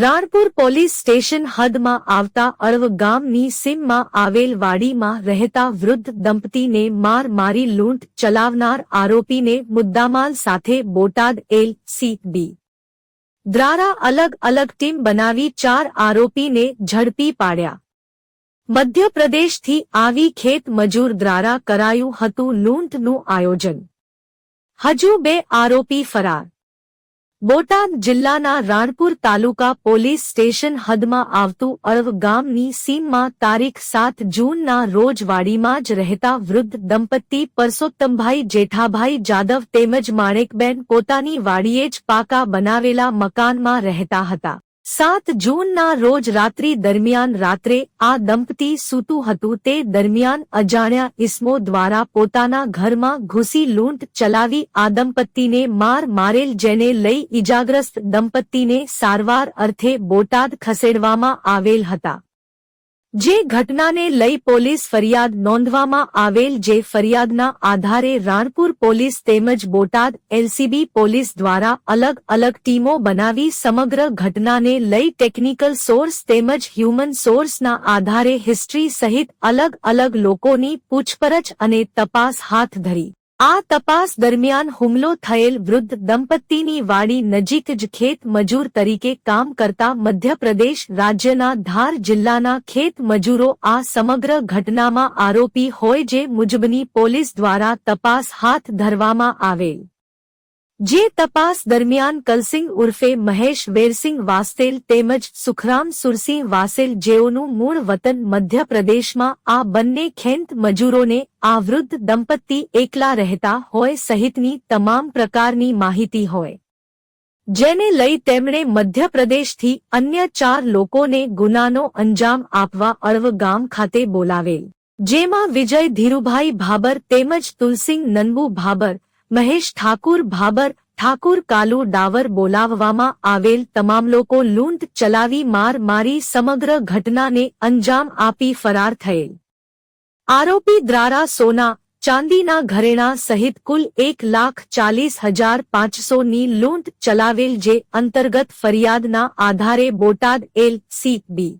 Ranpur police station હદમાં આવતા અળવ ગામની સીમમાં આવેલ વાડીમાં રહેતા વૃદ્ધ દંપતીને માર મારી લૂંટ ચલાવનાર આરોપીને મુદ્દામાલ સાથે બોટાદ એલ સી બી દ્વારા અલગ અલગ ટીમ બનાવી ચાર આરોપીને ઝડપી પાડ્યા. મધ્યપ્રદેશથી આવી ખેત મજૂર દ્વારા કરાયું હતું લૂંટનું આયોજન. હજુ બે આરોપી ફરાર. બોટાદ જિલ્લાના રાણપુર તાલુકા પોલીસ સ્ટેશન હદમાં આવતું અળવ ગામની સીમમાં તારીખ સાત જૂનના રોજ વાડીમાં જ રહેતા વૃદ્ધ દંપતી પરસોત્તમભાઈ જેઠાભાઈ જાદવ તેમજ માણેકબેન પોતાની વાડીએ જ પાકા બનાવેલા મકાનમાં રહેતા હતા. સાત જૂનના રોજ રાત્રિ દરમિયાન રાત્રે આ દંપતી સૂતું હતું તે દરમિયાન અજાણ્યા ઇસમો દ્વારા પોતાના ઘરમાં ઘૂસી લૂંટ ચલાવી આ દંપતીને માર મારેલ જેને લઈ ઇજાગ્રસ્ત દંપતીને સારવાર અર્થે બોટાદ ખસેડવામાં આવેલ હતા. જે ઘટનાને લઈ પોલીસ ફરિયાદ નોંધવામાં આવેલ જે ફરિયાદના આધારે રાણપુર પોલીસ તેમજ બોટાદ એલસીબી પોલીસ દ્વારા અલગ અલગ ટીમો બનાવી સમગ્ર ઘટનાને લઈ ટેકનિકલ સોર્સ તેમજ હ્યુમન સોર્સના આધારે હિસ્ટ્રી સહિત અલગ અલગ લોકોની પૂછપરછ અને તપાસ હાથ ધરી. આ તપાસ દરમિયાન હુમલો થયેલ વૃદ્ધ દંપતીની વાડી નજીક જ ખેત મજૂર તરીકે કામ કરતા મધ્યપ્રદેશ રાજ્યના ધાર જિલ્લાના ખેત મજૂરો આ સમગ્ર ઘટનામાં આરોપી હોય જે મુજબની પોલીસ દ્વારા તપાસ હાથ ધરવામાં આવેલ. જે તપાસ દરમિયાન કલસિંગ ઉર્ફે મહેશ વેરસિંગ વાસ્તેલ તેમજ સુખરામ સુરસિંહ વાસેલ જેઓનું મૂળ વતન મધ્યપ્રદેશમાં આ બંને ખેંત મજૂરોને આ વૃદ્ધ દંપતી એકલા રહેતા હોય સહિતની તમામ પ્રકારની માહિતી હોય. જેને લઈ તેમણે મધ્યપ્રદેશથી અન્ય ચાર લોકોને ગુનાનો અંજામ આપવા અળવ ગામ ખાતે બોલાવેલ. જેમાં વિજય ધીરુભાઈ ભાબર તેમજ તુલસિંગ નંબુ ભાબર મહેશ ઠાકુર ભાબર, ઠાકુર કાલુ ડાવર બોલાવવામાં આવેલ તમામ લોકો લૂંટ ચલાવી માર મારી સમગ્ર ઘટનાને અંજામ આપી ફરાર થયેલ. આરોપી દ્વારા સોના, ચાંદીના ઘરેણા સહિત કુલ એક લાખ ચાલીસ હજાર પાંચસોની લૂંટ ચલાવેલ જે અંતર્ગત ફરિયાદના આધારે બોટાદ એલ સી બી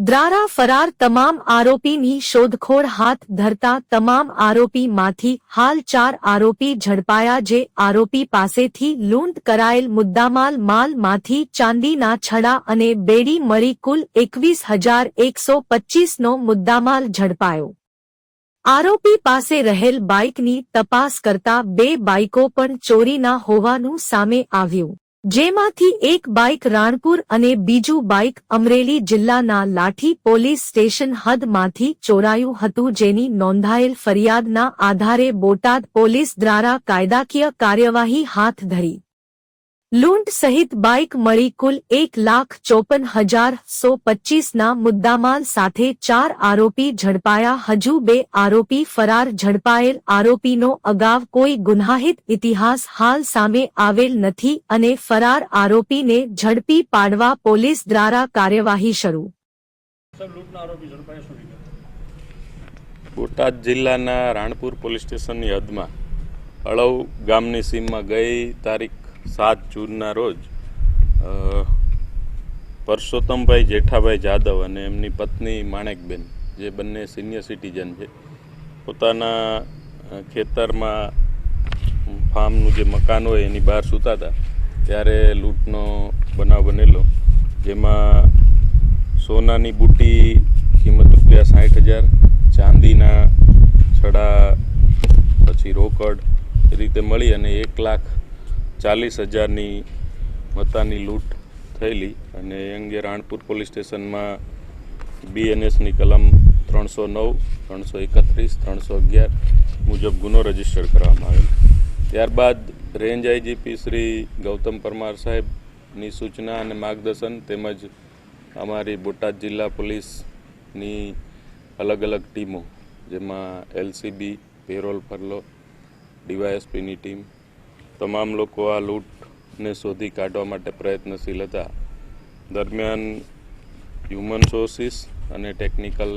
દ્વારા ફરાર તમામ આરોપીની શોધખોળ હાથ ધરતા તમામ આરોપીમાંથી હાલ ચાર આરોપી ઝડપાયા જે આરોપી પાસેથી લૂંટ કરાયેલ મુદ્દામાલ માલમાંથી ચાંદીના છડા અને બેડી મળી કુલ એકવીસ હજાર એકસો પચ્ચીસનો મુદ્દામાલ ઝડપાયો. આરોપી પાસે રહેલ બાઇકની તપાસ કરતા બે બાઇકો પણ ચોરીના હોવાનું સામે આવ્યું. જેમાંથી એક બાઇક રાણપુર અને બીજું બાઇક અમરેલી જિલ્લાના લાઠી પોલીસ સ્ટેશન હદમાંથી ચોરાયું હતું જેની નોંધાયેલ ફરિયાદના આધારે બોટાદ પોલીસ દ્વારા કાયદાકીય કાર્યવાહી હાથ ધરી. લૂંટ સહિત બાઇક મળી કુલ એક લાખ ચોપન હજાર સો પચ્ચીસના મુદ્દામાલ સાથે ચાર આરોપી ઝડપાયા. હજુ બે આરોપી ફરાર ઝડપાયેલ. આરોપીનો અગાઉ કોઈ ગુન્હાહિત ઇતિહાસ હાલ સામે આવેલ નથી અને ફરાર આરોપીને ઝડપી પાડવા પોલીસ દ્વારા કાર્યવાહી શરૂ. બોટાદ જિલ્લાના રાણપુર પોલીસ સ્ટેશનની હદમાં અળવ ગામની સીમમાં ગઈ તારીખ સાત જૂનના રોજ પરસોત્તમભાઈ જેઠાભાઈ જાદવ અને એમની પત્ની માણેકબેન, જે બંને સિનિયર સિટીઝન છે, પોતાના ખેતરમાં ફાર્મનું જે મકાન હોય એની બહાર સૂતા હતા, ત્યારે લૂંટનો બનાવ બનેલો, જેમાં સોનાની બુટી કિંમત રૂપિયા સાઠ હજાર, ચાંદીના છડા, પછી રોકડ, એ રીતે મળી અને એક લાખ ચાલીસ હજારની મતાની લૂંટ થયેલી અને એ અંગે રાણપુર પોલીસ સ્ટેશનમાં બીએનએસની કલમ ત્રણસો નવ, ત્રણસો એકત્રીસ, ત્રણસો અગિયાર મુજબ ગુનો રજિસ્ટર કરવામાં આવ્યો ત્યારબાદ રેન્જ આઈજીપી શ્રી ગૌતમ પરમાર સાહેબની સૂચના અને માર્ગદર્શન તેમજ અમારી બોટાદ જિલ્લા પોલીસની અલગ અલગ ટીમો, જેમાં એલસીબી, પેરોલ, ફરલો, ડીવાયએસપીની ટીમ તમામ લોકો આ લૂંટને શોધી કાઢવા માટે પ્રયત્નશીલ હતા. દરમિયાન હ્યુમન સોર્સિસ અને ટેકનિકલ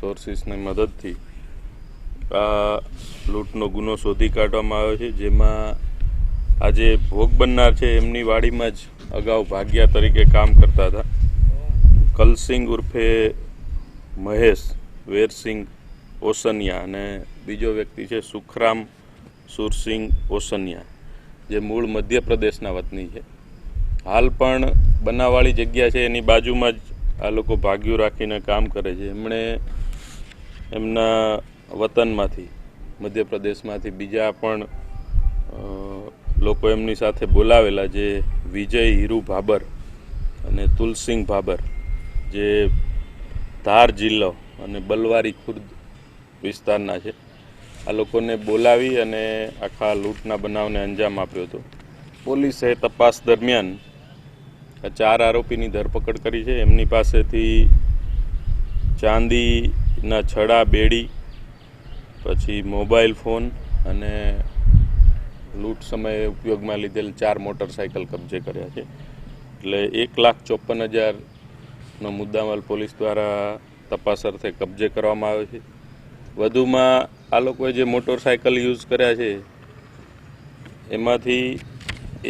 સોર્સિસની મદદથી આ લૂંટનો ગુનો શોધી કાઢવામાં આવ્યો છે, જેમાં આજે ભોગ બનનાર છે, એમની વાડીમાં જ અગાઉ ભાગ્યા તરીકે કામ કરતા હતા. કલસિંગ ઉર્ફે મહેશ, વેરસિંગ ઓસનિયા અને બીજો વ્યક્તિ છે, સુખરામ સુરસિંગ ઓસનિયા, જે મૂળ મધ્યપ્રદેશના વતની છે. હાલ પણ બનાવવાળી જગ્યા છે, એની બાજુમાં જ આ લોકો ભાગ્યું રાખીને કામ કરે છે. એમણે એમના વતનમાંથી, મધ્યપ્રદેશમાંથી બીજા પણ લોકો એમની સાથે બોલાવેલા જે વિજય હીરુ ભાબર અને તુલસિંગ ભાબર, જે ધાર જિલ્લો અને બલવારી ખુર્દ વિસ્તારના છે. આ લોકોને બોલાવી અને આખા લૂંટના બનાવને અંજામ આપ્યો હતો. પોલીસે તપાસ દરમિયાન આ ચાર આરોપીની ધરપકડ કરી છે. એમની પાસેથી ચાંદીના છડા, બેડી, પછી મોબાઈલ ફોન અને લૂંટ સમયે ઉપયોગમાં લીધેલ ચાર મોટરસાયકલ કબજે કર્યા છે. એટલે એક લાખ ચોપન હજારનો મુદ્દામાલ પોલીસ દ્વારા તપાસ અર્થે કબજે કરવામાં આવ્યો છે. વધુમાં આ લોકોએ જે મોટરસાયકલ યુઝ કર્યા છે, એમાંથી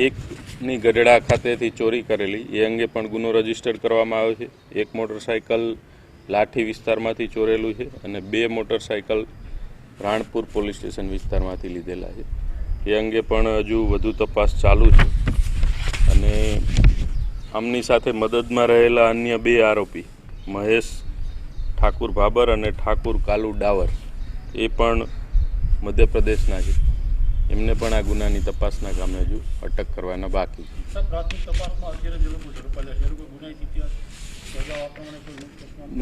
એકની ગઢડા ખાતેથી ચોરી કરેલી. એ અંગે પણ ગુનો રજિસ્ટર કરવામાં આવ્યો છે. એક મોટરસાયકલ લાઠી વિસ્તારમાંથી ચોરેલું છે અને બે મોટરસાયકલ રાણપુર પોલીસ સ્ટેશન વિસ્તારમાંથી લીધેલા છે. એ અંગે પણ હજુ વધુ તપાસ ચાલુ છે અને આમની સાથે મદદમાં રહેલા અન્ય બે આરોપી, મહેશ ઠાકુર ભાબર અને ઠાકુર કાલુ ડાવર. એ પણ મધ્યપ્રદેશના છે. એમને પણ આ ગુનાની તપાસના કામે હજુ અટક કરવાના બાકી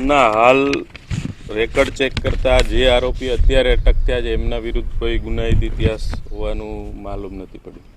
ના હાલ રેકર્ડ ચેક કરતા જે આરોપી અત્યારે અટક થયા છે એમના વિરુદ્ધ કોઈ ગુનાહિત ઇતિહાસ હોવાનું માલુમ નથી પડ્યું.